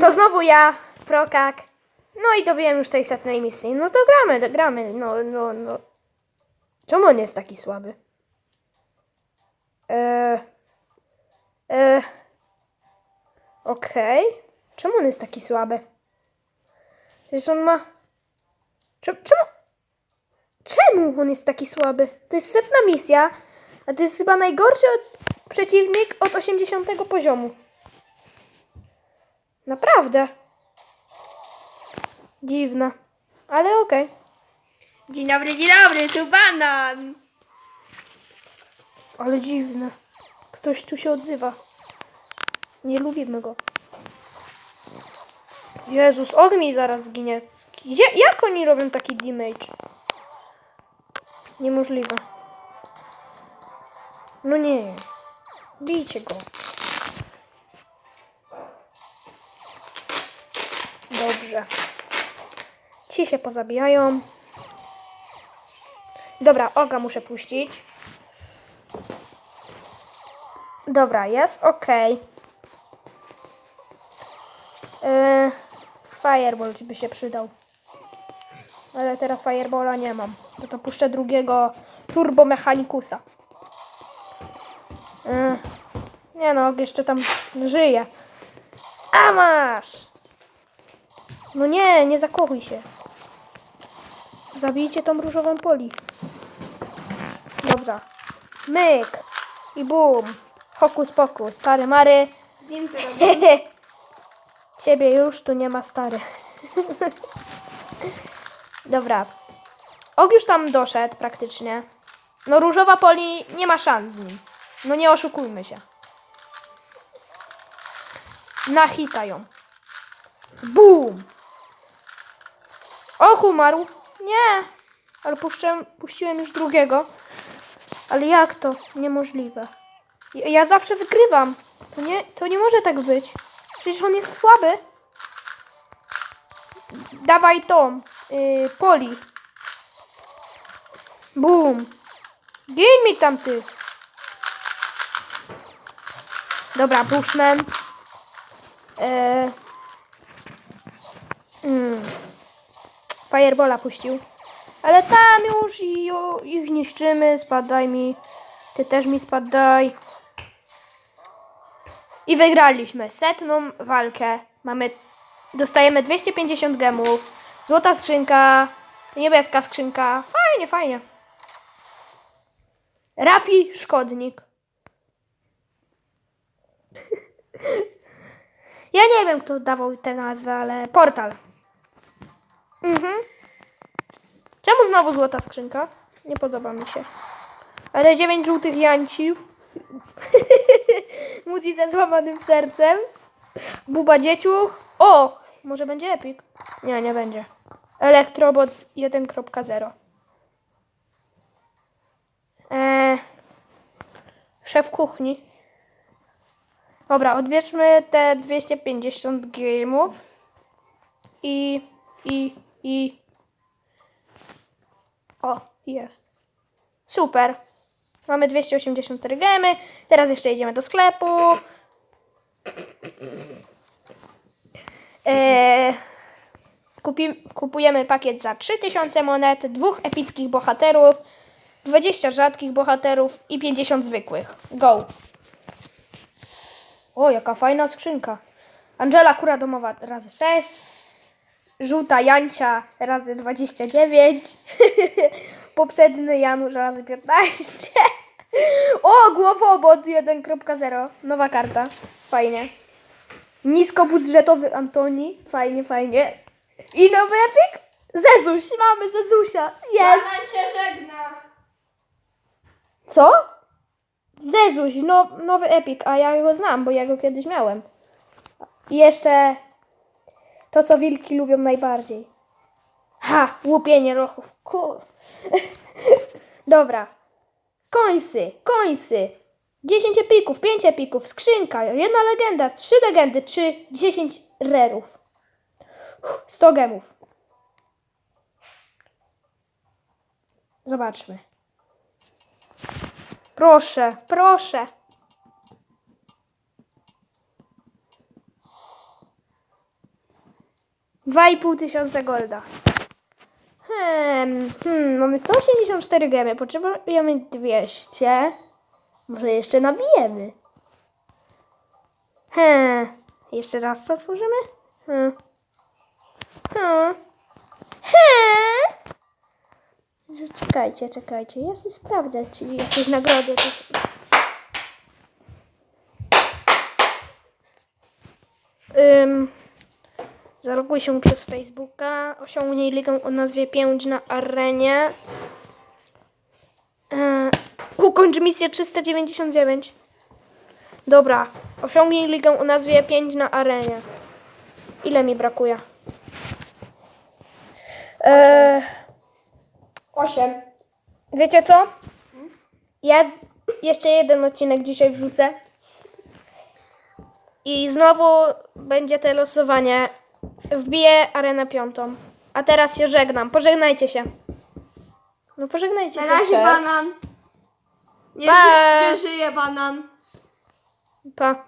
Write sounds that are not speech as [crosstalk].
To znowu ja, Prokak. No i dobiłem już tej setnej misji. No to gramy, to gramy. No, no, no. Czemu on jest taki słaby? Eee. Eee. Okej. Czemu on jest taki słaby? Przecież on ma... Czemu... Czemu on jest taki słaby? To jest setna misja, a to jest chyba najgorszy od... przeciwnik od 80 poziomu. Naprawdę. Dziwne. Ale okej. Dzień dobry, dzień dobry, tu banan. Ale dziwne. Ktoś tu się odzywa. Nie lubimy go. Jezus, on mi zaraz zginie. Gdzie, jak oni robią taki damage? Niemożliwe. No nie. Bijcie go. Dobrze. Ci się pozabijają. Dobra, Oga muszę puścić. Dobra, jest ok. Yy, fireball ci by się przydał. Ale teraz Firebola nie mam. To to puszczę drugiego turbomechanikusa. Yy, nie no, jeszcze tam żyje. A masz! No nie, nie zakochuj się. Zabijcie tą różową poli. Dobra. Myk. I bum. Hokus pokus. Stary Mary. Z nim co [laughs] robię? Ciebie już tu nie ma stary. [laughs] Dobra. Og już tam doszedł praktycznie. No różowa poli nie ma szans z nim. No nie oszukujmy się. Nachita ją. Bum! Och, umarł. Nie. Ale puszczę, puściłem już drugiego. Ale jak to? Niemożliwe. Ja, ja zawsze wygrywam. To nie, to nie może tak być. Przecież on jest słaby. Dawaj tą. Yy, poli. Bum. Gin mi tam ty. Dobra, Bushman. Eee. Mm. Firebola puścił. Ale tam już i, o, ich niszczymy. Spadaj mi. Ty też mi spadaj. I wygraliśmy setną walkę. Mamy, dostajemy 250 gemów, złota skrzynka, niebieska skrzynka. Fajnie, fajnie. Rafi Szkodnik. [laughs] Ja nie wiem, kto dawał tę nazwę, ale portal. Mhm. Czemu znowu złota skrzynka? Nie podoba mi się. Ale dziewięć żółtych janciów. [laughs] Muzi ze złamanym sercem. Buba dzieciuch. O! Może będzie epik? Nie, nie będzie. Elektrobot 1.0. Eee, szef kuchni. Dobra, odbierzmy te 250 game'ów. I, i, i. O, jest. Super. Mamy 284 gemy. Teraz jeszcze idziemy do sklepu. Eee, kupujemy pakiet za 3000 monet, dwóch epickich bohaterów, 20 rzadkich bohaterów i 50 zwykłych. Go! O, jaka fajna skrzynka. Angela Kura Domowa razy 6. Żółta Jancia razy 29. [laughs] Poprzedni Janusz razy 15. O, głowobot 1.0. Nowa karta. Fajnie. Niskobudżetowy Antoni. Fajnie, fajnie. I nowy epik? Zezuś, mamy Zezusia. Jest. Banan się żegna. Co? Zezuś, no, nowy epik, a ja go znam, bo ja go kiedyś miałem. I jeszcze to, co wilki lubią najbardziej. Ha, łupienie rochów. Kur... [laughs] Dobra. Końsy, końsy. 10 epików, 5 epików, skrzynka, jedna legenda, 3 legendy, czy 10 rerów. 100 gemów. Zobaczmy. Proszę, proszę. 2,5 tysiąca golda. Hmm, hmm, mamy 184 gemy, potrzebujemy 200. Może jeszcze nabijemy. Hmm, jeszcze raz to otworzymy? Hmm. Hmm. Hmm. Czekajcie, czekajcie, ja sobie sprawdzę, czy jakieś nagrody. jakieś- Ym, zaloguj się przez Facebooka. Osiągnij ligę o nazwie 5 na arenie. Yy, ukończ misję 399. Dobra, osiągnij ligę o nazwie 5 na arenie. Ile mi brakuje? Eee, Osiem. wiecie co? Ja z, jeszcze jeden odcinek dzisiaj wrzucę. I znowu będzie te losowanie. Wbiję arenę piątą. A teraz się żegnam. Pożegnajcie się. No pożegnajcie Na się. razie banan. Nie, ży, nie żyje banan. Pa.